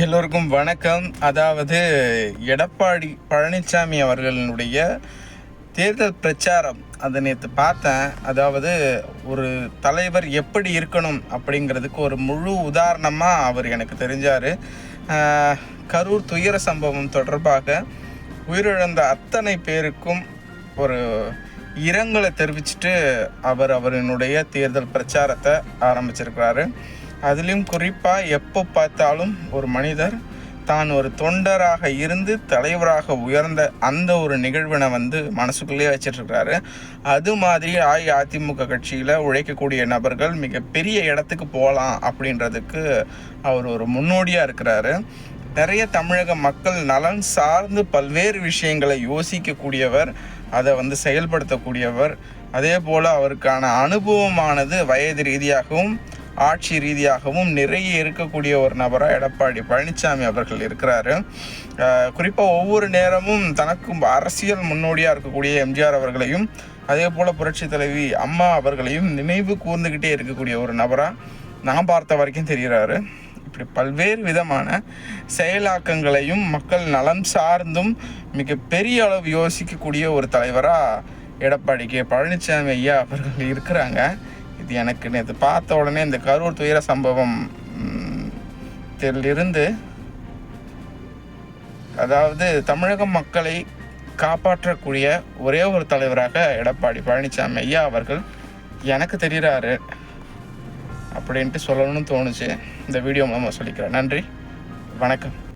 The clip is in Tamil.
எல்லோருக்கும் வணக்கம். அதாவது எடப்பாடி பழனிசாமி அவர்களினுடைய தேர்தல் பிரச்சாரம் அதை நேற்று பார்த்தேன். அதாவது ஒரு தலைவர் எப்படி இருக்கணும் அப்படிங்கிறதுக்கு ஒரு முழு உதாரணமாக அவர் எனக்கு தெரிஞ்சார். கரூர் துயர சம்பவம் தொடர்பாக உயிரிழந்த அத்தனை பேருக்கும் ஒரு இரங்கலை தெரிவிச்சுட்டு அவர் அவரினுடைய தேர்தல் பிரச்சாரத்தை ஆரம்பிச்சிருக்கிறாரு. அதுலேயும் குறிப்பாக எப்போ பார்த்தாலும் ஒரு மனிதர் தான் ஒரு தொண்டராக இருந்து தலைவராக உயர்ந்த அந்த ஒரு நிகழ்வினை வந்து மனசுக்குள்ளேயே வச்சிட்ருக்கிறாரு அது மாதிரி அஇஅதிமுக கட்சியில் உழைக்கக்கூடிய நபர்கள் மிகப்பெரிய இடத்துக்கு போகலாம் அப்படின்றதுக்கு அவர் ஒரு முன்னோடியாக இருக்கிறாரு. நிறைய தமிழக மக்கள் நலன் சார்ந்து பல்வேறு விஷயங்களை யோசிக்கக்கூடியவர் அதை வந்து செயல்படுத்தக்கூடியவர். அதே போல் அவருக்கான அனுபவமானது வயது ரீதியாகவும் ஆட்சி ரீதியாகவும் நிறைய இருக்கக்கூடிய ஒரு நபராக எடப்பாடி பழனிசாமி அவர்கள் இருக்கிறாரு. குறிப்பாக ஒவ்வொரு நேரமும் தனக்கும் அரசியல் முன்னோடியாக இருக்கக்கூடிய எம்ஜிஆர் அவர்களையும் அதே போல் புரட்சி தலைவி அம்மா அவர்களையும் நினைவு கூர்ந்துக்கிட்டே இருக்கக்கூடிய ஒரு நபராக நான் பார்த்த வரைக்கும் தெரிகிறாரு. இப்படி பல்வேறு விதமான செயலாக்கங்களையும் மக்கள் நலம் சார்ந்தும் மிகப்பெரிய அளவு யோசிக்கக்கூடிய ஒரு தலைவராக எடப்பாடி கே. பழனிசாமி ஐயா அவர்கள் இருக்கிறாங்க. இது எனக்கு நேற்று பார்த்த உடனே இந்த கரூர் துயர சம்பவம் இருந்து அதாவது தமிழக மக்களை காப்பாற்றக்கூடிய ஒரே ஒரு தலைவராக எடப்பாடி பழனிசாமி ஐயா அவர்கள் எனக்கு தெரிகிறாரு அப்படின்ட்டு சொல்லணும்னு தோணுச்சு. இந்த வீடியோ மூலமாக சொல்லிக்கிறேன். நன்றி. வணக்கம்.